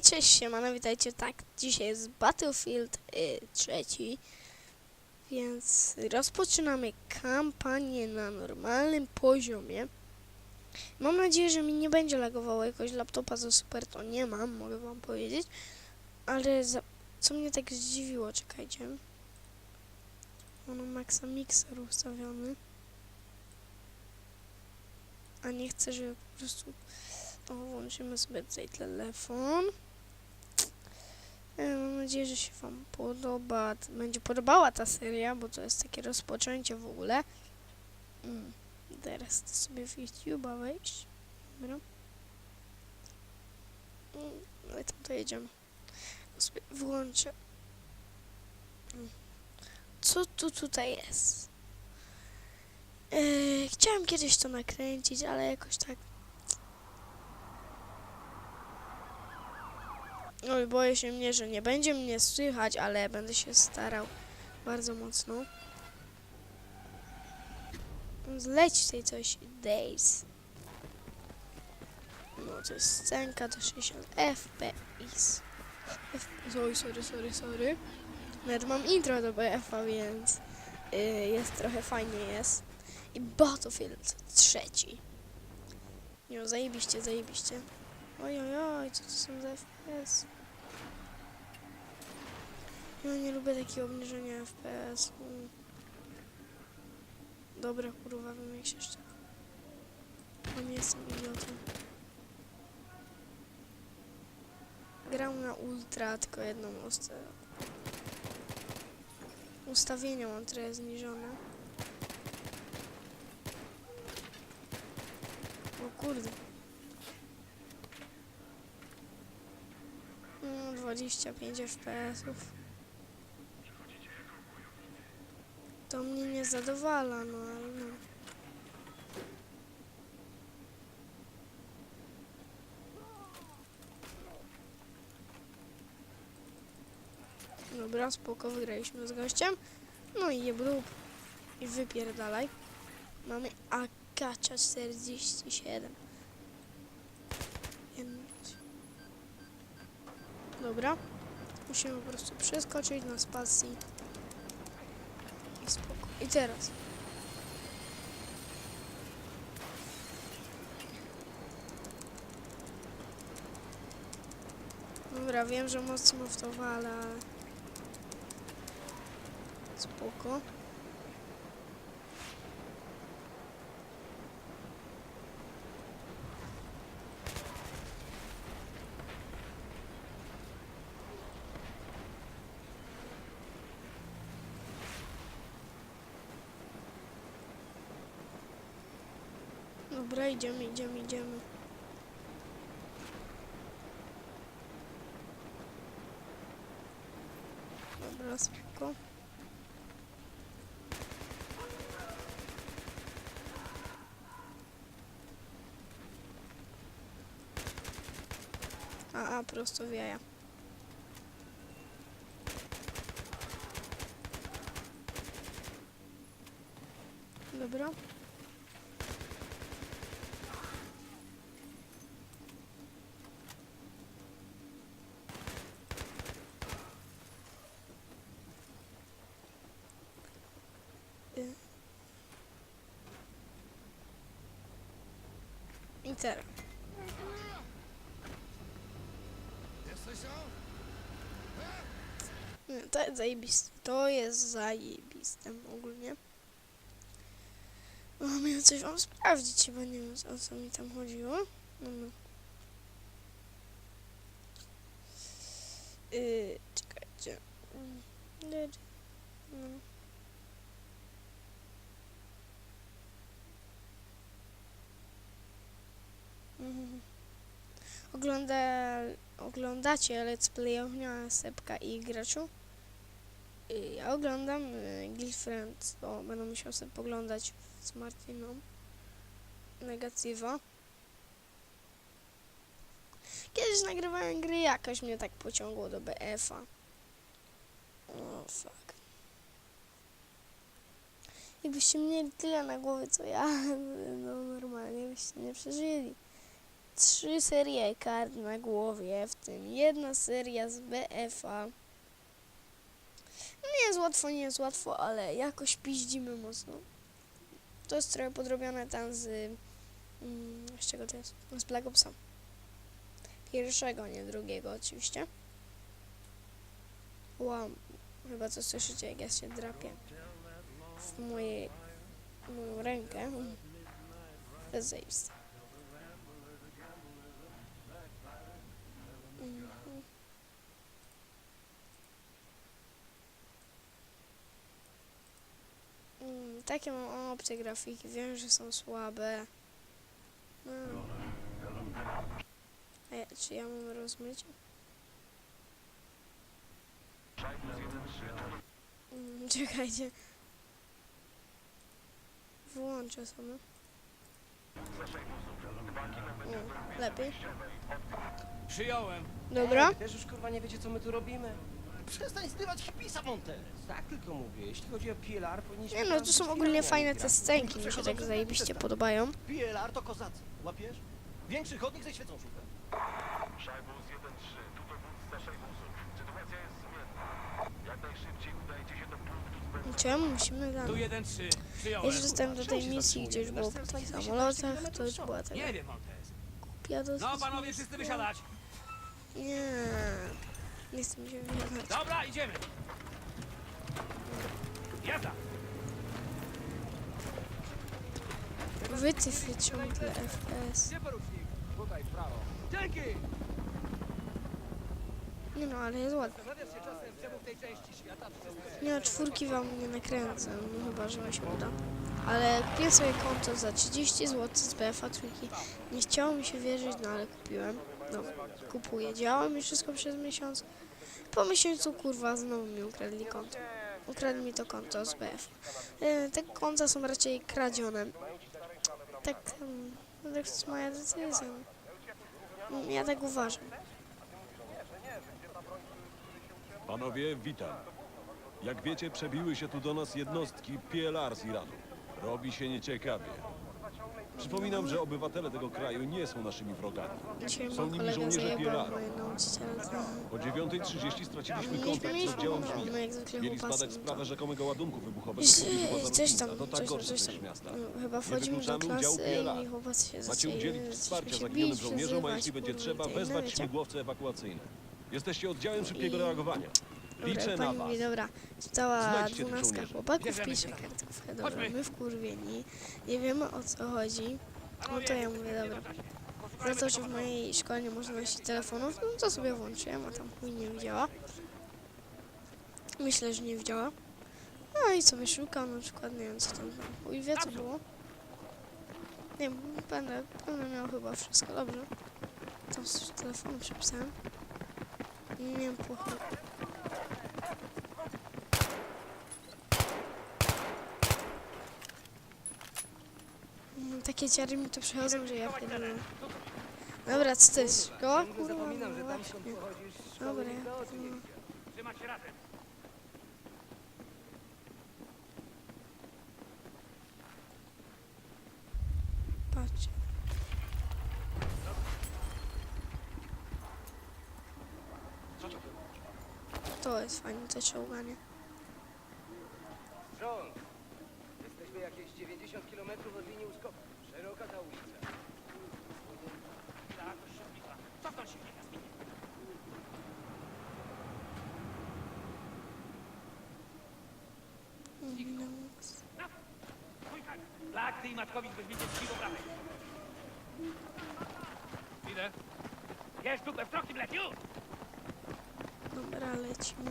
cześć siemano, witajcie, tak, dzisiaj jest Battlefield y, trzeci, więc rozpoczynamy kampanię na normalnym poziomie. Mam nadzieję, że mi nie będzie lagowało jakoś laptopa za super, to nie mam, mogę wam powiedzieć, ale za, co mnie tak zdziwiło, czekajcie. Mam maxa mixer ustawiony, a nie chcę, żeby po prostu o, włączymy sobie tutaj telefon. E, Mam nadzieję, że się Wam podoba, będzie podobała ta seria, bo to jest takie rozpoczęcie w ogóle. Mm. Teraz to sobie w YouTube'a wejść. Dobra. Mm, Ale tam to jedziemy. To sobie włączę. Mm. Co tu tutaj jest? E, chciałem kiedyś to nakręcić, ale jakoś tak Oj, boję się mnie, że nie będzie mnie słychać, ale będę się starał bardzo mocno. Zleć tutaj coś, Days. No, to jest scenka do 60 FPS. F Oj, sorry, sorry, sorry. Nawet mam intro do BF-a, więc yy, jest trochę fajnie jest. I Battlefield trzeci. Nie, zajebiście, zajebiście. Oj, oj, oj, co to są za FPS? Ja nie lubię takiego obniżenia FPS. Mm. Dobra, kurwa, wiem jak się jeszcze... Bo nie jestem idiotą. Gram na ultra, tylko jedną usta... Ustawienia mam trochę zniżone. O kurde. No, 25 FPS-ów. To mnie nie zadowala, no ale no. Dobra, spoko, wygraliśmy z gościem. No i jeblub. I wypierdalaj. Mamy AK-47. Dobra. Musimy po prostu przeskoczyć na spacji. I spoko. I teraz. Dobra, wiem, że mocno w to wala. Spoko. Dobra, idziemy, idziemy, idziemy. Dobra, spoko. A, a, prosto w jaja. Dobra. I teraz. Jesteś tam? Nie, To jest zajebiste. To jest zajebiste ogólnie. Miałem coś wam sprawdzić, bo nie wiem o co mi tam chodziło. No, no. Yy, czekajcie. Mm, No. Ogląda, oglądacie let's play ognia Sepka i graczu? Y, Ja oglądam y, Girlfriend, to będę musiał sobie poglądać z Martiną. Negatywa. Kiedyś nagrywałem gry, jakoś mnie tak pociągło do BF-a. O, fuck. Jakbyście mieli tyle na głowie, co ja, no normalnie byście nie przeżyli. Trzy serie kart na głowie, w tym jedna seria z BFA. Nie jest łatwo, nie jest łatwo, ale jakoś piździmy mocno. To jest trochę podrobione tam z... Mm, z czego to jest? Z Black Opsa. Pierwszego, nie drugiego oczywiście. Wow, chyba co słyszycie, jak ja się drapię w mojej, moją rękę. To jest zajebiste. Mm, Takie mam opcje grafiki, wiem, że są słabe. No. A ja, czy ja mam rozmyć? Mm, Czekajcie. Wyłączę sobie. O, lepiej. Przyjąłem. Dobra. Ej, też już kurwa nie wiecie co my tu robimy. Przestań zdywać hipisa, Montes! Tak tylko mówię, jeśli chodzi o PLR powinniśmy... Nie no, to są ogólnie fajne te nie scenki, mi się tak zajebiście podobają. PLR to kozacy, łapiesz? Większy chodnik ze świecą szufę. Szajbus 1-3, tu dowódca Szajbusów. Sytuacja jest zmienna. Jak najszybciej udajcie się do punktu zbędnego. Czemu musimy Tu tam? 1-3. Ja Przyjąłem. się dostałem do tej misji, gdzie już było po tych samolotach, 20 to już była taka Nie wiem, Montes. głupia dosyć No, panowie, wszyscy wysiadać. Nie, nie chcę mi się wyjechać. Dobra, idziemy. Jazda. Wytyfy ciągle FPS. Gdzie porucznik? Tutaj, w prawo. Dzięki! Nie no, ale jest ładnie. Zastanawiasz się czasem, czemu w tej części świata wszystko Nie, czwórki wam nie nakręcę, no chyba, że mi się uda. Ale kupiłem sobie konto za 30 zł z BFA trójki. Nie chciało mi się wierzyć, no ale kupiłem. No, kupuję. Działa mi wszystko przez miesiąc. Po miesiącu, kurwa, znowu mi ukradli konto. Ukradli mi to konto z BF. E, te konta są raczej kradzione. Tak, em, no to jest moja decyzja. Mm, Ja tak uważam. Panowie, witam. Jak wiecie, przebiły się tu do nas jednostki PLR z Iranu. Robi się nieciekawie. Przypominam, że obywatele tego kraju nie są naszymi wrogami. Dzisiaj Są mój nimi kolega żołnierze zajebał nauczyciela. O 9.30 straciliśmy kontakt z oddziałem my jak zwykle Mieli chłopacy, zbadać sprawę rzekomego ładunku wybuchowego Coś, pobliżu tam. To ta coś tam, gorsza coś tam. miasta. No, chyba wchodzimy do wykluczamy udział klasy i chłopacy się Macie zaczęli- udzielić wsparcia się zaginionym bić, żołnierzom, a jeśli będzie trzeba, i wezwać wiecie. śmigłowce ewakuacyjne. Jesteście oddziałem szybkiego I- reagowania. Dobra, Liczę na pani was. mówi, dobra, Znajdźcie tych dwunastka żołnierzy. chłopaków, Bierzemy pisze się. kartówkę, dobra, Chodźmy. my wkurwieni, nie wiemy o co chodzi, no to ja mówię, dobra, za to, że w mojej szkole nie można nosić telefonów, no to sobie włączyłem, a tam chuj nie widziała. Myślę, że nie widziała. No i sobie szukam, na przykład, nie wiem co tam, chuj wie co było. Nie wiem, będę, będę miał chyba wszystko, dobrze. Tam z telefonu przepisałem. Nie wiem, po Mm, Takie ciary mi tu przychodzą, że ja pierdolę. Dobra, co to jest? Szkoła? Kurwa, no właśnie. Dobra, no. widziałem. Trzymać razem. patrz. Co to było? To jest fajne, to czołganie. Blak, ty i Matkowicz widzieć siłą prawej. Idę. Jest tu, we wzrokiem leciu! Dobra, lecimy.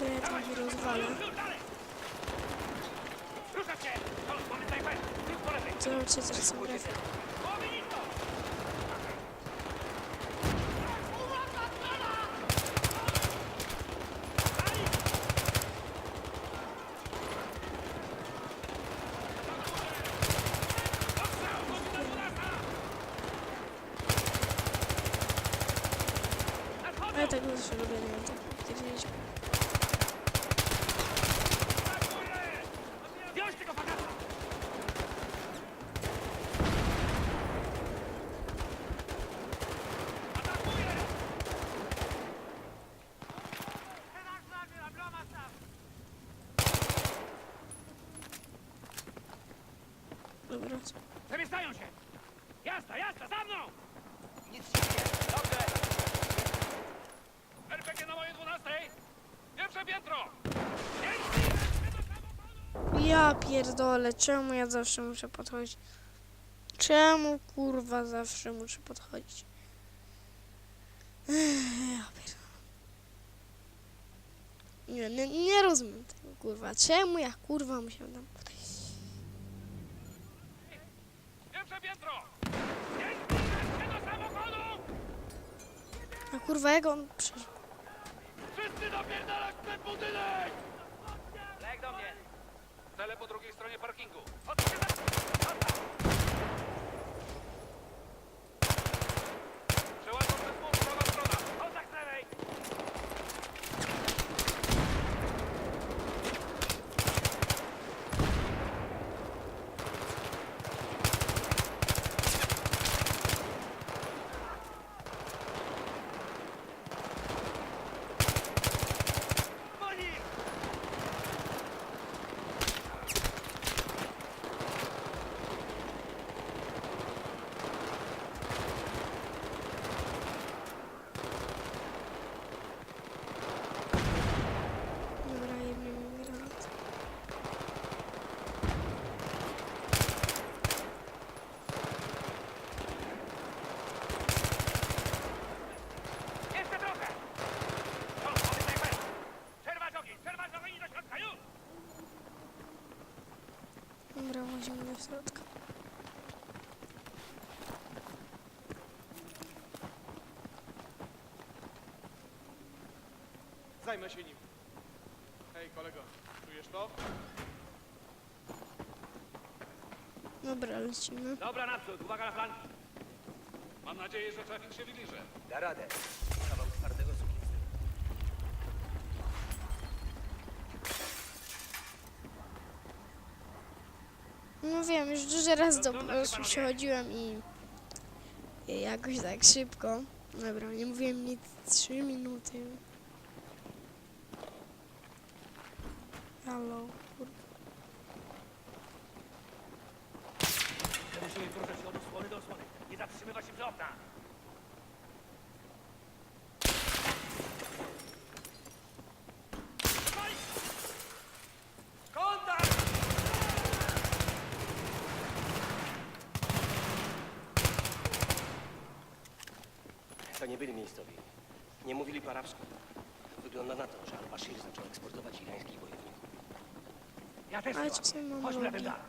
Dobra, ja tam się rozwalę. Zobaczcie, co są grafiki. Ale tak dużo lubię, nie wiem, tak widzieliśmy. Ja pierdolę, czemu ja zawsze muszę podchodzić? Czemu kurwa zawsze muszę podchodzić? Ja. Nie, nie, nie rozumiem tego kurwa. Czemu ja kurwa musiałem tam podejść? Samochodu! A kurwa jak on przeżył? Wszyscy dopierdalać ten budynek! Lek do mnie. Cele po drugiej stronie parkingu. Przełażą przez mur, prawa strona. Kontakt z lewej! Dobra, jebnie mi granat. Jeszcze trochę! O, mamy snajper! Przerwać ogień! Przerwać ogień i do środka! Już! Dobra, wchodzimy do środka. Zajmę się nim. Hej, kolego, czujesz to? Dobra, lecimy. Dobra, naprzód! Uwaga na flanki! Mam nadzieję, że trafik się wyliże. Da radę. No wiem, już dużo razy do prostu przechodziłem i jakoś tak szybko. Dobra, nie mówiłem nic 3 minuty. Halo, kurwa. Musimy poruszać od osłony do osłony. Nie zatrzymywać się przy oknach. Nie byli miejscowi. Nie mówili po arabsku. Wygląda na to, że Al-Bashir zaczął eksportować irańskich bojowników. Ja też Ale czasem mam Chodźmy na ten dach.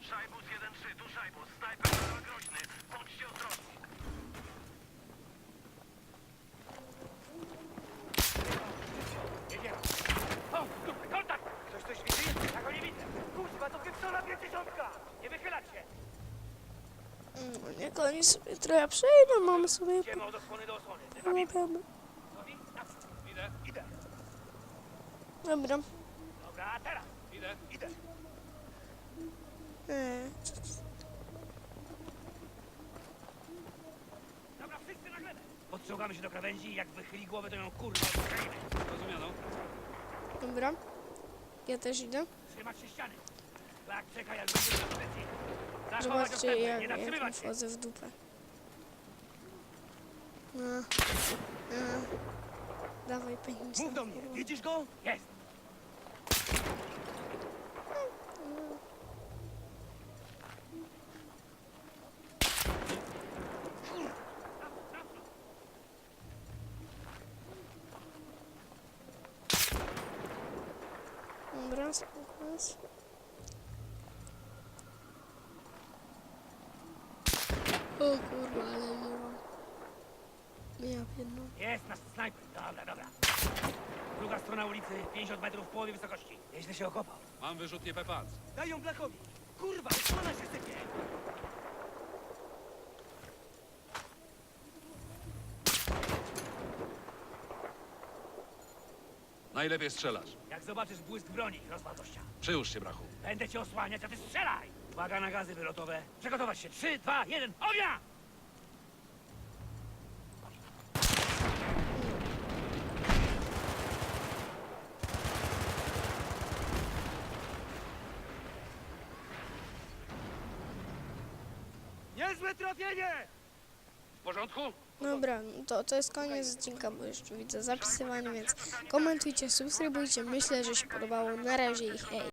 Szajbus 1-3, tu Szajbus. Snajper groźny. Bądźcie ostrożni. Jedziemy. O, dupy, kontakt! Ktoś coś widzi? Ja go nie widzę. Kurwa, to wypsona pięćdziesiątka! No, niech oni sobie trochę przejdą, mamy sobie Idziemy od osłony do osłony. Dynamit. pomagamy. Idę. Idę. Dobra. Dobra, a teraz. Idę. Idę. E, Dobra, wszyscy na glebę. Podciągamy się do krawędzi i jak wychyli głowę, to ją kurwa odkryjemy. Rozumiano? dobra. Ja też idę. Trzymać się ściany. Tak, czekaj, jak będziemy na pozycji. Zachować Zobaczcie jak, nie jak się. wchodzę w dupę. No. No. Dawaj pędź. Mów do mnie, widzisz go? Jest. Dobra, spokojnie. O kurwa, ale nie mam. Ja pierdolę. Jest nasz snajper. Dobra, dobra. Druga strona ulicy, 50 metrów w połowie wysokości. Nieźle się okopał. Mam wyrzutnie Pepac. Daj ją Blackowi. Kurwa, osłona się sypie. Najlepiej strzelasz. Jak zobaczysz błysk broni, rozwal gościa. Przyłóż się, brachu. Będę cię osłaniać, a ty strzelaj! Uwaga na gazy wylotowe. Przygotować się. Trzy, dwa, jeden, ognia! Niezłe trafienie! W porządku? Dobra, to, to jest koniec odcinka, bo jeszcze widzę zapisywanie, więc komentujcie, subskrybujcie. Myślę, że się podobało. Na razie i hej.